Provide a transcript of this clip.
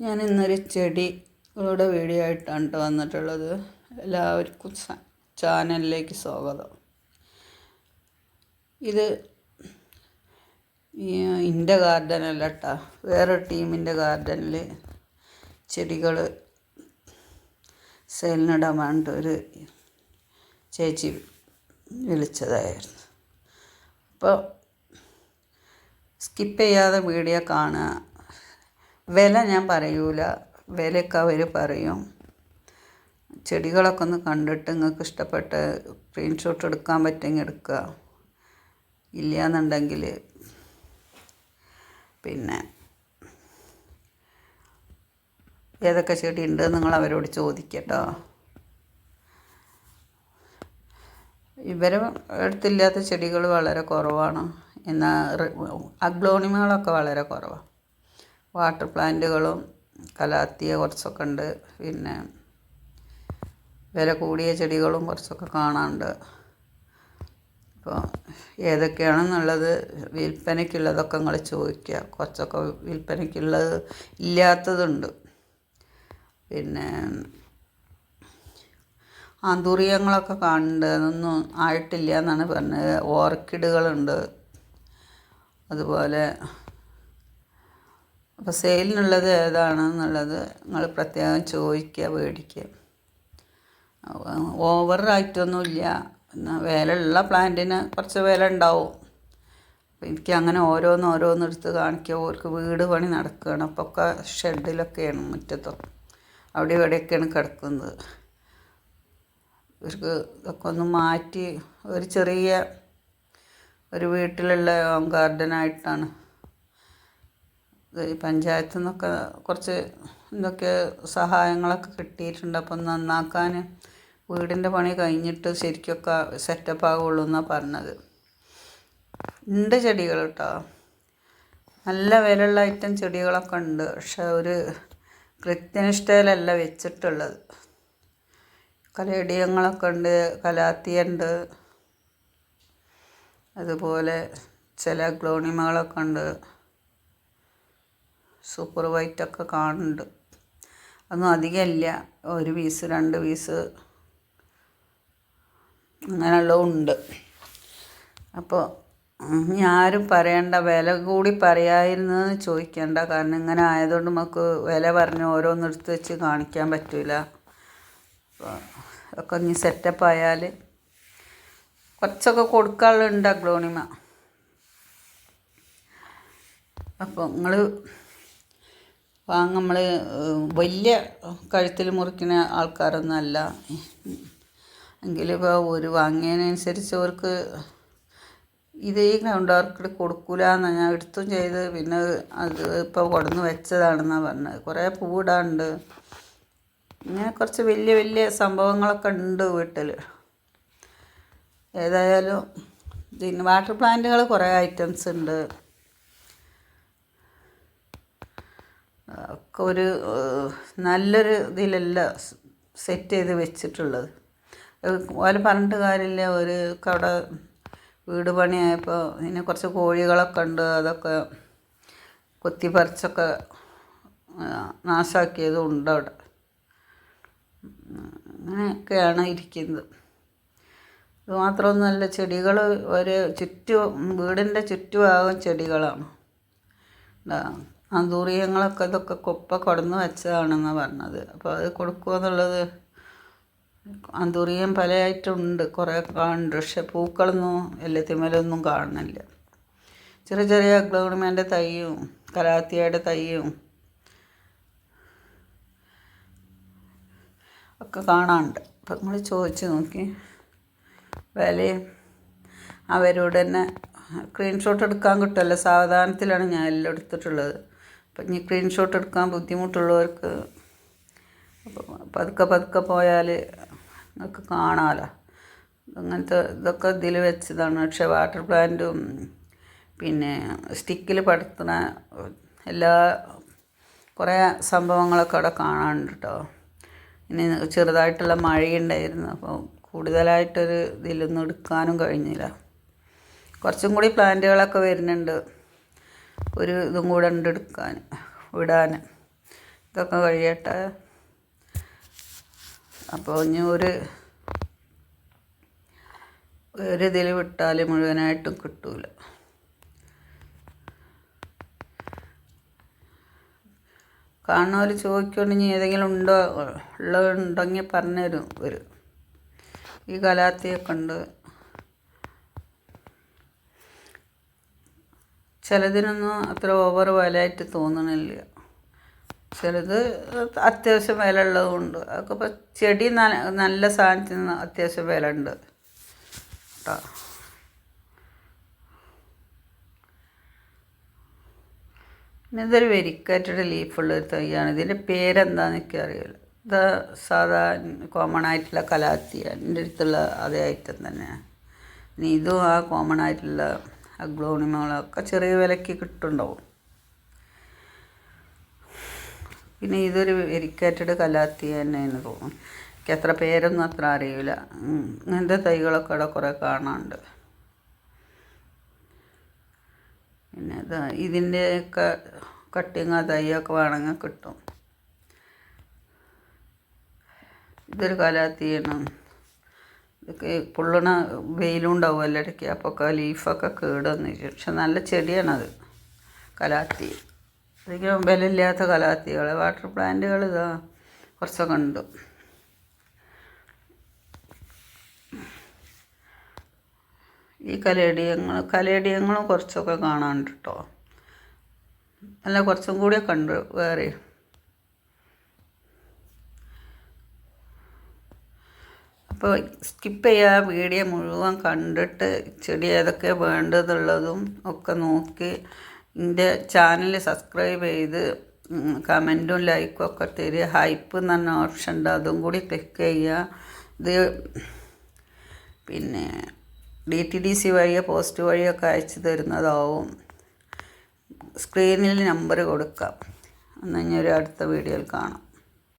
ഞാൻ ഇന്നൊരു ചെടികളുടെ വീഡിയോ ആയിട്ടാണ് ട്ടോ വന്നിട്ടുള്ളത്. എല്ലാവർക്കും ചാനലിലേക്ക് സ്വാഗതം. ഇത് എന്റെ ഗാർഡനല്ല കേട്ടോ വേറെ ടീമിന്റെ ഗാർഡനിൽ ചെടികൾ സെയിലിനിടാൻ വേണ്ട ഒരു ചേച്ചി വിളിച്ചതായിരുന്നു. അപ്പോൾ സ്കിപ്പ് ചെയ്യാതെ വീഡിയോ കാണുക. വില ഞാൻ പറയൂല. വിലയൊക്കെ അവർ പറയും. ചെടികളൊക്കെ ഒന്ന് കണ്ടിട്ട് നിങ്ങൾക്ക് ഇഷ്ടപ്പെട്ട സ്ക്രീൻഷോട്ട് എടുക്കാൻ പറ്റുമെങ്കിൽ എടുക്കുക. ഇല്ലയെന്നുണ്ടെങ്കിൽ പിന്നെ ഏതൊക്കെ ചെടി ഉണ്ട് നിങ്ങൾ അവരോട് ചോദിക്കട്ടോ. ഇവരെ അടുത്തില്ലാത്ത ചെടികൾ വളരെ കുറവാണ്. എന്നാൽ അഗ്ലോണിമകളൊക്കെ വളരെ കുറവാണ്. വാട്ടർ പ്ലാന്റുകളും കലാത്തിയ കുറച്ചൊക്കെ ഉണ്ട്. പിന്നെ വില കൂടിയ ചെടികളും കുറച്ചൊക്കെ കാണാനുണ്ട്. അപ്പോൾ ഏതൊക്കെയാണെന്നുള്ളത് വിൽപ്പനയ്ക്കുള്ളതൊക്കെ നിങ്ങൾ ചോദിക്കുക കുറച്ചൊക്കെ വിൽപ്പനയ്ക്കുള്ളത് ഇല്ലാത്തതുണ്ട്. പിന്നെ ആന്തൂറിയങ്ങളൊക്കെ കാണുന്നുണ്ട് അതൊന്നും ആയിട്ടില്ല എന്നാണ് പറഞ്ഞത്. ഓർക്കിഡുകളുണ്ട്. അതുപോലെ അപ്പോൾ സെയിലിനുള്ളത് ഏതാണെന്നുള്ളത് നിങ്ങൾ പ്രത്യേകം ചോദിക്കുക മേടിക്കുക. ഓവറായിട്ടൊന്നുമില്ല എന്നാൽ ഉള്ള പ്ലാന്റിന് കുറച്ച് വില ഉണ്ടാവും. എനിക്ക് അങ്ങനെ ഓരോന്ന് ഓരോന്ന് എടുത്ത് കാണിക്കുക. ഓർക്ക് വീട് പണി നടക്കുകയാണ്. അപ്പോൾ ഒക്കെ ഷെഡിലൊക്കെയാണ് മുറ്റത്തൊക്കെ അവിടെ ഇവിടെയൊക്കെയാണ് കിടക്കുന്നത്. ഇവർക്ക് ഇതൊക്കെ ഒന്ന് മാറ്റി ഒരു ചെറിയ ഒരു വീട്ടിലുള്ള ഹോം ഗാർഡനായിട്ടാണ് ഈ പഞ്ചായത്തു നിന്നൊക്കെ കുറച്ച് എന്തൊക്കെ സഹായങ്ങളൊക്കെ കിട്ടിയിട്ടുണ്ട്. അപ്പം നന്നാക്കാൻ വീടിന്റെ പണി കഴിഞ്ഞിട്ട് ശരിക്കൊക്കെ സെറ്റപ്പ് ആകുള്ളൂ എന്നാണ് പറഞ്ഞത്. ഉണ്ട് ചെടികൾ കേട്ടോ നല്ല വിലയുള്ള ഐറ്റം ചെടികളൊക്കെ ഉണ്ട് പക്ഷെ ഒരു കൃത്യനിഷ്ഠയിലല്ല വെച്ചിട്ടുള്ളത്. കലയിടിയങ്ങളൊക്കെ ഉണ്ട് കലാത്തിയുണ്ട് അതുപോലെ ചില ഗ്ലോണിമകളൊക്കെ ഉണ്ട് സൂപ്പർ വൈറ്റൊക്കെ കാണുന്നുണ്ട്. ഒന്നും അധികമില്ല. ഒരു പീസ് രണ്ട് പീസ് അങ്ങനെയുള്ളതുണ്ട് അപ്പോൾ ഇനി ആരും പറയണ്ട വില കൂടി പറയായിരുന്നെന്ന് ചോദിക്കേണ്ട. കാരണം ഇങ്ങനെ ആയതുകൊണ്ട് നമുക്ക് വില പറഞ്ഞ് ഓരോന്നെടുത്ത് വെച്ച് കാണിക്കാൻ പറ്റില്ല ഒക്കെ ഇനി സെറ്റപ്പ് ആയാൽ കുറച്ചൊക്കെ കൊടുക്കാനുള്ളുണ്ട് അഗ്ലോണിമ. അപ്പോൾ നിങ്ങൾ വാങ്ങ നമ്മൾ വലിയ കഴുത്തിൽ മുറിക്കുന്ന ആൾക്കാരൊന്നും അല്ല. എങ്കിലും ഇപ്പോൾ ഒരു വാങ്ങിയതിനനുസരിച്ച് അവർക്ക് ഇത് ഈ ഗ്രൗണ്ട് ഓർക്കിഡ് കൊടുക്കൂല ഞാൻ എടുത്തും ചെയ്ത്. പിന്നെ അത് ഇപ്പോൾ കൊടുന്ന് വെച്ചതാണെന്നാണ് പറഞ്ഞത്. കുറേ പൂവിടാണ്ട് ഇങ്ങനെ കുറച്ച് വലിയ വലിയ സംഭവങ്ങളൊക്കെ ഉണ്ട് വീട്ടിൽ ഏതായാലും പിന്നെ വാട്ടർ പ്ലാന്റുകൾ കുറേ ഐറ്റംസ് ഉണ്ട്. ഒക്കെ ഒരു നല്ലൊരു ഇതിലല്ല സെറ്റ് ചെയ്ത് വെച്ചിട്ടുള്ളത്. ഓല പറഞ്ഞിട്ട് കാര്യമില്ല. ഒരു അവിടെ വീട് പണിയായപ്പോൾ ഇതിനെ കുറച്ച് കോഴികളൊക്കെ ഉണ്ട്. അതൊക്കെ കൊത്തിപ്പറിച്ചൊക്കെ നാശാക്കിയതും ഉണ്ട് അവിടെ. അങ്ങനെയൊക്കെയാണ് ഇരിക്കുന്നത്. ഇത് മാത്രമൊന്നുമല്ല ചെടികൾ ഒരു ചുറ്റും വീടിന്റെ ചുറ്റുഭാഗം ചെടികളാണ്. അന്തൂറിയങ്ങളൊക്കെ ഇതൊക്കെ കൊപ്പ കൊടുന്ന് വെച്ചതാണെന്നാണ് പറഞ്ഞത്. അപ്പോൾ അത് കൊടുക്കുക എന്നുള്ളത് അന്തൂറിയം പല ആയിട്ടുണ്ട് കുറേ കാണുന്നുണ്ട്. പക്ഷെ പൂക്കളൊന്നും എല്ലാത്തിമേലൊന്നും കാണുന്നില്ല. ചെറിയ ചെറിയ അഗ്ലോണിമേന്റെ തൈയും കലാത്തിയയുടെ തൈയും ഒക്കെ കാണാനുണ്ട്. അപ്പം നമ്മൾ ചോദിച്ച് നോക്കി. വിലയും അവരോട് തന്നെ സ്ക്രീൻഷോട്ട് എടുക്കാൻ കിട്ടുമല്ലോ സാവധാനത്തിലാണ് ഞാൻ എല്ലാം എടുത്തിട്ടുള്ളത്. അപ്പം ഇനി സ്ക്രീൻഷോട്ട് എടുക്കാൻ ബുദ്ധിമുട്ടുള്ളവർക്ക് പതുക്കെ പതുക്കെ പോയാൽ നിങ്ങൾക്ക് കാണാമല്ലോ അങ്ങനത്തെ ഇതൊക്കെ ഇതിൽ വെച്ചതാണ്. പക്ഷേ വാട്ടർ പ്ലാന്റും പിന്നെ സ്റ്റിക്കിൽ പടുത്തുന്ന എല്ലാ കുറേ സംഭവങ്ങളൊക്കെ അവിടെ കാണാനുണ്ട് കേട്ടോ ഇനി ചെറുതായിട്ടുള്ള മഴയുണ്ടായിരുന്നു. അപ്പോൾ കൂടുതലായിട്ടൊരു ഇതിലൊന്നും എടുക്കാനും കഴിഞ്ഞില്ല. കുറച്ചും കൂടി പ്ലാന്റുകളൊക്കെ വരുന്നുണ്ട്. ഒരു ഇതും കൂടെ ഉണ്ട് എടുക്കാൻ വിടാൻ. ഇതൊക്കെ കഴിയട്ടെ. അപ്പോൾ ഇനി ഒരു ഒരു ഇതിൽ വിട്ടാൽ മുഴുവനായിട്ടും കിട്ടൂല. കാണുന്നവർ ചോദിക്കൊണ്ട് ഇനി ഏതെങ്കിലും ഉണ്ടോ ഉള്ളതുണ്ടെങ്കിൽ പറഞ്ഞുതരും ഒരു ഈ കലാത്തിയൊക്കെ ഉണ്ട്. ചിലതിനൊന്നും അത്ര ഓവർ വിലയായിട്ട് തോന്നണില്ല. ചിലത് അത്യാവശ്യം വില ഉള്ളതുകൊണ്ട് അതൊക്കെ ഇപ്പോൾ ചെടി നല്ല സാധനത്തിന് അത്യാവശ്യം വില ഉണ്ട് കേട്ടോ പിന്നെ ഇതൊരു വെരിക്കറ്റഡ് ലീഫുള്ള ഒരു തൈയാണ്. ഇതിന്റെ പേരെന്താണെന്ന് എനിക്ക് അറിയില്ല ഇത് സാധാ കോമൺ ആയിട്ടുള്ള കലാത്തിയ. എന്റെ അടുത്തുള്ള അതേ ഐറ്റം തന്നെയാണ് ഇതും ആ കോമൺ ആയിട്ടുള്ള അഗ്ലോണിമകളൊക്കെ ചെറിയ വിലയ്ക്ക് കിട്ടുന്നുണ്ടാവും. പിന്നെ ഇതൊരു എരിക്കേറ്റഡ് കലാത്തി തന്നെയെന്ന് തോന്നുന്നു. എനിക്ക് അത്ര പേരൊന്നും അത്ര അറിയില്ല. ഇങ്ങനത്തെ തൈകളൊക്കെ അവിടെ കുറേ കാണാനുണ്ട്. പിന്നെ ഇത് ഇതിന്റെയൊക്കെ കട്ടിങ് തൈയൊക്കെ വേണമെങ്കിൽ കിട്ടും. ഇതൊരു കലാത്തിയാണ്. പൊള്ളണ വെയിലും ഉണ്ടാവുമല്ലോ ഇടയ്ക്ക്. അപ്പോൾ ലീഫൊക്കെ കേടുവന്നു പക്ഷെ നല്ല ചെടിയാണത് കലാത്തി. അധികം വിലയില്ലാത്ത കലാത്തികൾ. വാട്ടർ പ്ലാന്റുകൾ ഇതാ കുറച്ചൊക്കെ ഉണ്ട്. ഈ കലേടിയങ്ങൾ കലേടിയങ്ങളും കുറച്ചൊക്കെ കാണാനുണ്ട് കേട്ടോ. അല്ല കുറച്ചും കൂടിയൊക്കെ ഉണ്ട് വേറെ. അപ്പോൾ സ്കിപ്പ് ചെയ്യുക വീഡിയോ മുഴുവൻ കണ്ടിട്ട് ചെടി ഏതൊക്കെ വേണ്ടതുള്ളതും ഒക്കെ നോക്കി എന്റെ ചാനൽ സബ്സ്ക്രൈബ് ചെയ്ത് കമന്റും ലൈക്കും ഒക്കെ തരിക. ഹൈപ്പ് എന്ന് പറഞ്ഞ ഓപ്ഷൻ ഉണ്ട്. അതും കൂടി ക്ലിക്ക് ചെയ്യുക. ഇത് പിന്നെ ഡി ടി ഡി സി വഴിയോ പോസ്റ്റ് വഴിയൊക്കെ അയച്ചു തരുന്നതാവും. സ്ക്രീനിൽ നമ്പർ കൊടുക്കാം. എന്നാൽ ഒരു അടുത്ത വീഡിയോയിൽ കാണാം.